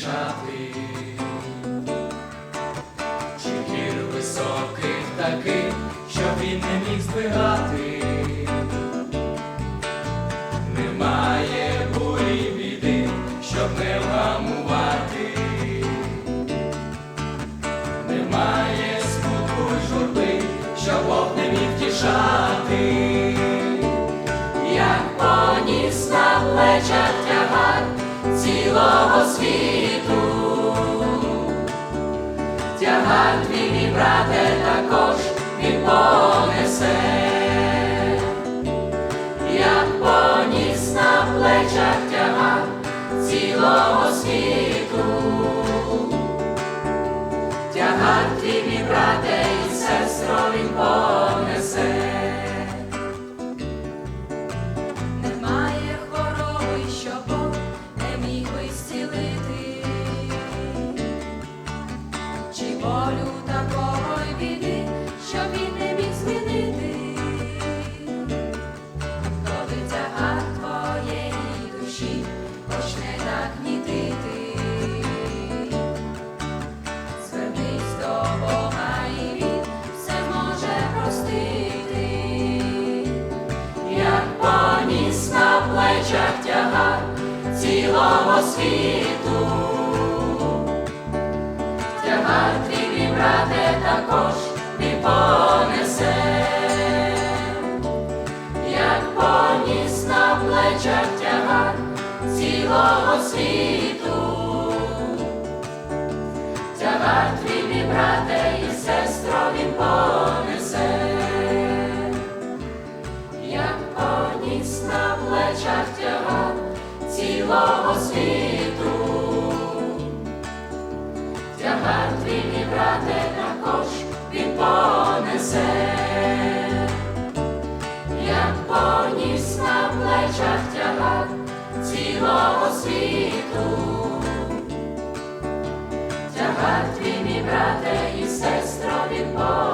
поспішати. Чи гір високих таких, щоб він не міг здвигати? Немає бурі біди, щоб не вгамувати. Немає смутку й журби, щоб Бог не міг тішати. Як поніс на плечах тягар цілого світу. Тягар твій, мій брате, також він понесе. Як поніс на плечах тягар цілого світу. Тягар твій, мій брате і сестро, він понесе. Чи болю такого й біди, що він не міг змінити, коли тягар твоєї душі почне так гнітити, звернись до Бога і він все може простити. як поніс на плечах тягар цілого світу. Брате, також він понесе, як поніс на плечах тягар цілого світу. Тягар твій, мій брате і сестро, він понесе як поніс на плечах тягар цілого світу. скарб твій, мій брате, також він понесе, як поніс на плечах тягар цілого світу, тягар твій, мій брате і сестра він понесе.